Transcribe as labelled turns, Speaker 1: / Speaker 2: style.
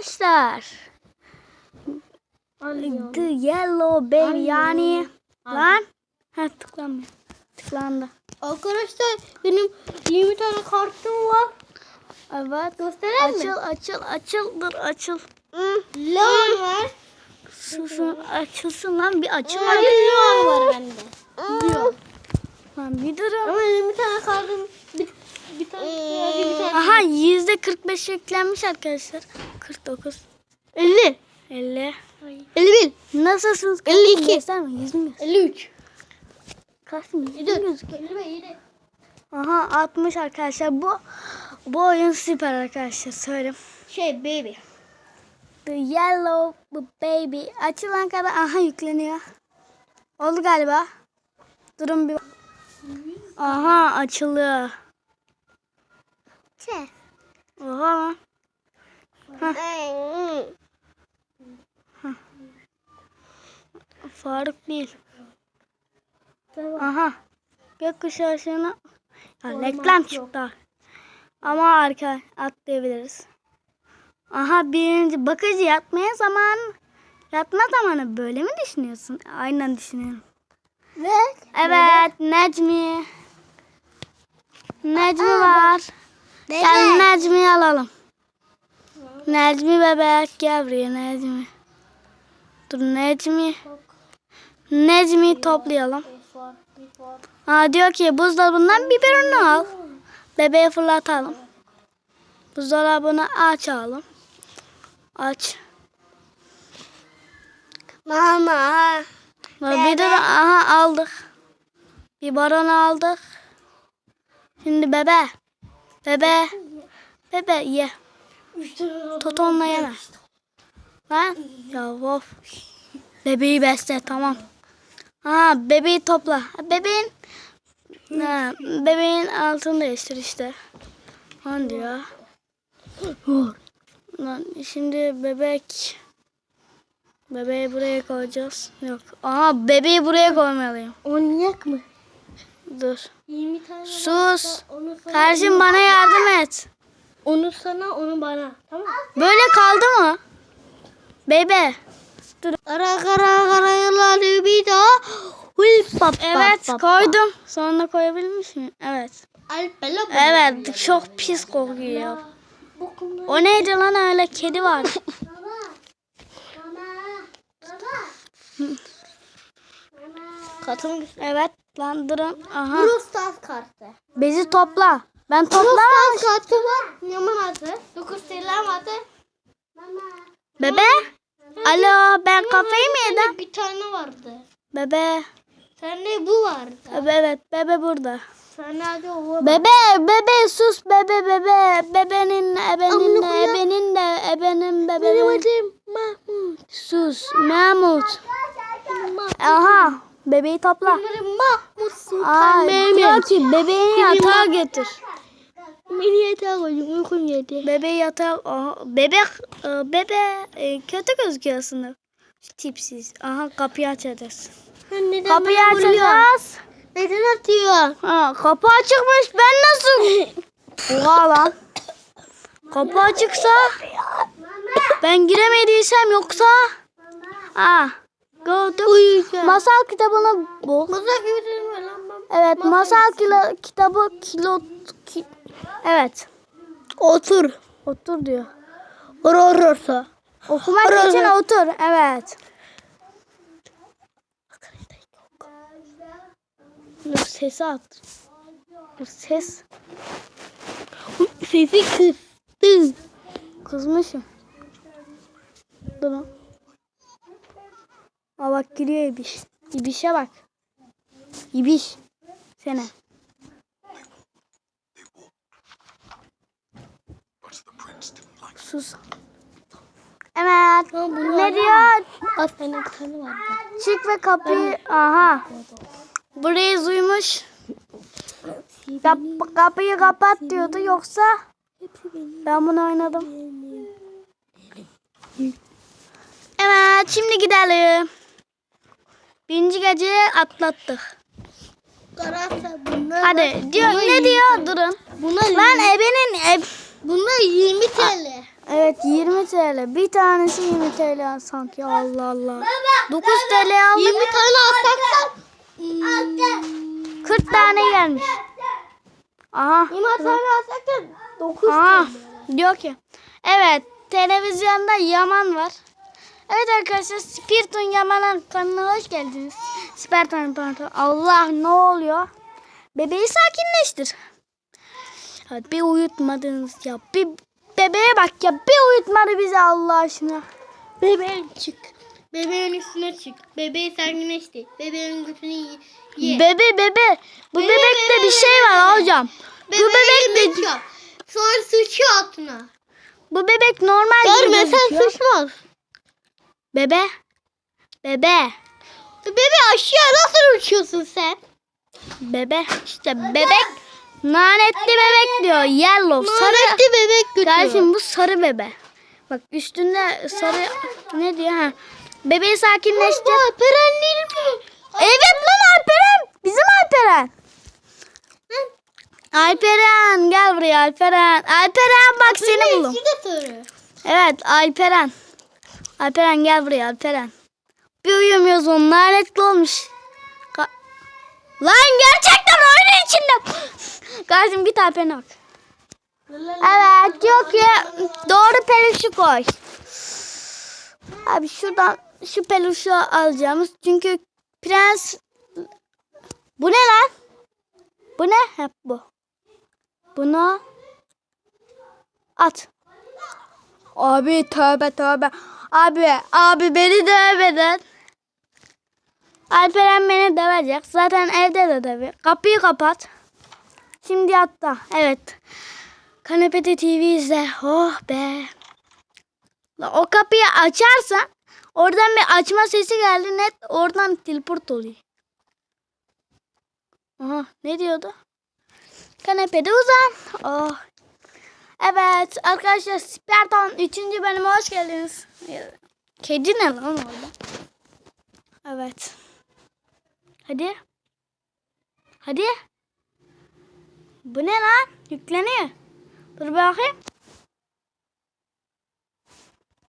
Speaker 1: arkadaşlar. The Yellow Baby yani lan. Ha tıklanmıyor. Tıklandı.
Speaker 2: Arkadaşlar benim 20 tane kartım var.
Speaker 1: Evet.
Speaker 2: Gösterelim mi?
Speaker 1: Açıl açıl açıl dur açıl.
Speaker 2: Leon var.
Speaker 1: Susun açılsın lan bir açıl.
Speaker 2: Hayır Leon var bende. Leon.
Speaker 1: Lan bir durun.
Speaker 2: Ama 20 tane kartım bir, bir tane bir tane.
Speaker 1: Aha yüzde 45 yüklenmiş arkadaşlar. 49.
Speaker 2: 50.
Speaker 1: 50.
Speaker 2: 51.
Speaker 1: Nasılsınız?
Speaker 2: 52.
Speaker 1: Gösterme yüzüm göster.
Speaker 2: 53.
Speaker 1: Kaç mı?
Speaker 2: 54. 57.
Speaker 1: Aha 60 arkadaşlar. Bu bu oyun süper arkadaşlar söyleyeyim.
Speaker 2: Şey baby.
Speaker 1: The Yellow Baby. Açılan kadar aha yükleniyor. Oldu galiba. Durun bir. Aha açılıyor.
Speaker 2: Şey.
Speaker 1: Oha. Faruk değil. Aha. Gökkuşağı ışığına. Ya, reklam çıktı. Ama arka atlayabiliriz. Aha birinci bakıcı yatmaya zaman. Yatma zamanı böyle mi düşünüyorsun? Aynen düşünüyorum.
Speaker 2: Ve
Speaker 1: Evet Necmi. Necmi var. Gel Necmi'yi alalım. Necmi bebek gel buraya Necmi. Dur Necmi. Necmi toplayalım. Aa, diyor ki buzdolabından biberonunu al. Bebeği fırlatalım. Buzdolabını açalım. Aç.
Speaker 2: Mama.
Speaker 1: Bir de aha aldık. Biberonu aldık. Şimdi bebe. Bebe. Bebe ye. Totonla yeme. Lan. Ya of. Bebeği besle tamam. Ha bebeği topla. Bebeğin ha, bebeğin altını değiştir işte. Lan diyor. Lan şimdi bebek bebeği buraya koyacağız. Yok. Aha bebeği buraya koymalıyım.
Speaker 2: Oynayak mı?
Speaker 1: Dur.
Speaker 2: 20 tane
Speaker 1: Sus.
Speaker 2: Onu sana,
Speaker 1: Kardeşim bana yardım et.
Speaker 2: onu sana, onu bana. Tamam.
Speaker 1: Böyle kaldı mı? Bebe.
Speaker 2: Ara kara kara yılanı bir daha. Hul pap
Speaker 1: Evet koydum. Sonra koyabilmiş miyim? Evet.
Speaker 2: Alpela
Speaker 1: Evet çok pis kokuyor. O neydi lan öyle kedi var.
Speaker 2: Katım
Speaker 1: Evet lan durun. Aha.
Speaker 2: Brawl Stars kartı.
Speaker 1: Bezi topla. Ben
Speaker 2: Brawl
Speaker 1: toplamam.
Speaker 2: Stars kartı var. Yaman adı. Dokuz selam adı.
Speaker 1: Bebe. Alo ben kafayı mı yedim?
Speaker 2: Bir tane vardı.
Speaker 1: Bebe.
Speaker 2: Sende bu vardı.
Speaker 1: Evet bebe burada.
Speaker 2: O.
Speaker 1: Bebe bebe sus bebe bebe. Bebenin ebenin de ebenin de ebenin
Speaker 2: Benim
Speaker 1: bebenin.
Speaker 2: adım Mahmut.
Speaker 1: Sus.
Speaker 2: Benim Mahmut.
Speaker 1: Aha bebeği topla.
Speaker 2: Mahmut Sultan
Speaker 1: diyor
Speaker 2: Mehmet.
Speaker 1: ki bebeğini yatağa getir.
Speaker 2: Beni yatağa koydum. Uykum geldi.
Speaker 1: Bebeği yatağa... Aha, bebek... e, Bebe e, kötü gözüküyor aslında. Tipsiz. Aha kapıyı açacağız.
Speaker 2: Neden
Speaker 1: Kapıyı açacağız.
Speaker 2: Neden atıyor?
Speaker 1: Ha, kapı açıkmış. Ben nasıl... Oha lan. Kapı açıksa... Ben giremediysem yoksa... Ha. Gördüm.
Speaker 2: Uyuyacağım.
Speaker 1: Masal kitabını bul.
Speaker 2: Masa gibi değil mi lan? ben?
Speaker 1: Evet masal kilo, kitabı kilo... Ki, evet.
Speaker 2: Otur.
Speaker 1: Otur diyor.
Speaker 2: Orororsa.
Speaker 1: Okumak
Speaker 2: Orası.
Speaker 1: için otur. Evet. Dur sesi at. Dur ses.
Speaker 2: Sesi kıstı.
Speaker 1: Kızmışım. Dur. Aa bak giriyor İbiş. İbiş'e bak. İbiş. Sene. Sus. Evet. Ne diyor?
Speaker 2: Bir tane vardı.
Speaker 1: Çık ve kapıyı... Aha. Burayı duymuş. Kap- kapıyı kapat diyordu yoksa ben bunu oynadım. Evet şimdi gidelim. Birinci geceyi atlattık.
Speaker 2: Kararsa bunlar.
Speaker 1: Hadi diyor ne diyor durun.
Speaker 2: Bunlar,
Speaker 1: Lan ebenin eb
Speaker 2: bunlar 20 TL.
Speaker 1: Evet 20 TL. Bir tanesi 20 TL sanki Allah Allah. 9 TL aldık.
Speaker 2: 20 tane alsak
Speaker 1: 40 tane gelmiş. Aha.
Speaker 2: 20 tane alsak da 9
Speaker 1: Aha. Diyor ki. Evet. Televizyonda Yaman var. Evet arkadaşlar Spiriton Yaman'ın kanalına hoş geldiniz. Spiriton pardon. Allah ne oluyor? Bebeği sakinleştir. Hadi bir uyutmadınız ya. Bir bebeğe bak ya. Bir uyutmadı bizi Allah aşkına.
Speaker 2: Bebeğin çık. Bebeğin üstüne çık. Bebeği sakinleştir. Bebeğin götünü ye.
Speaker 1: Bebe bebe. Bu
Speaker 2: Bebe,
Speaker 1: bebekte
Speaker 2: bebe,
Speaker 1: bir şey var
Speaker 2: bebe.
Speaker 1: hocam. Bu
Speaker 2: Bebeği
Speaker 1: bebek de.
Speaker 2: Sonra sıçıyor altına.
Speaker 1: bu bebek normal
Speaker 2: Görmesen sıçmaz.
Speaker 1: Bebe. Bebe.
Speaker 2: Bebe aşağı nasıl uçuyorsun sen?
Speaker 1: Bebe. İşte bebek. Nanetli bebek diyor. Yellow. Sarı.
Speaker 2: Lanetli bebek götürüyor.
Speaker 1: Kardeşim bu sarı bebe. Bak üstünde sarı ne diyor ha? Bebeği sakinleştir.
Speaker 2: Alperen değil mi?
Speaker 1: Evet lan Alperen. Bizim Alperen. Alperen gel buraya Alperen. Alperen bak seni buldum. Evet Alperen. Alperen gel buraya Alperen. Bir uyumuyoruz onun lanetli olmuş. Ka- Lan gerçekten oyunun içinde. Kardeşim git Alperen'e bak. Evet diyor ki doğru peluşu koy. Abi şuradan şu peluşu alacağımız çünkü prens bu ne lan? Bu ne? Hep bu. Bunu at. Abi tövbe tövbe. Abi abi beni dövmeden. Alperen beni dövecek. Zaten evde de dövüyor. Kapıyı kapat. Şimdi yatta. Evet. Kanepede TV izle. Oh be. O kapıyı açarsan oradan bir açma sesi geldi. Net oradan teleport oluyor. Aha ne diyordu? Kanepede uzan. Oh. Evet arkadaşlar Spartan 3. bölüme hoş geldiniz. Kedi ne lan orada? Evet. Hadi. Hadi. Bu ne lan? Yükleniyor. Dur bakayım.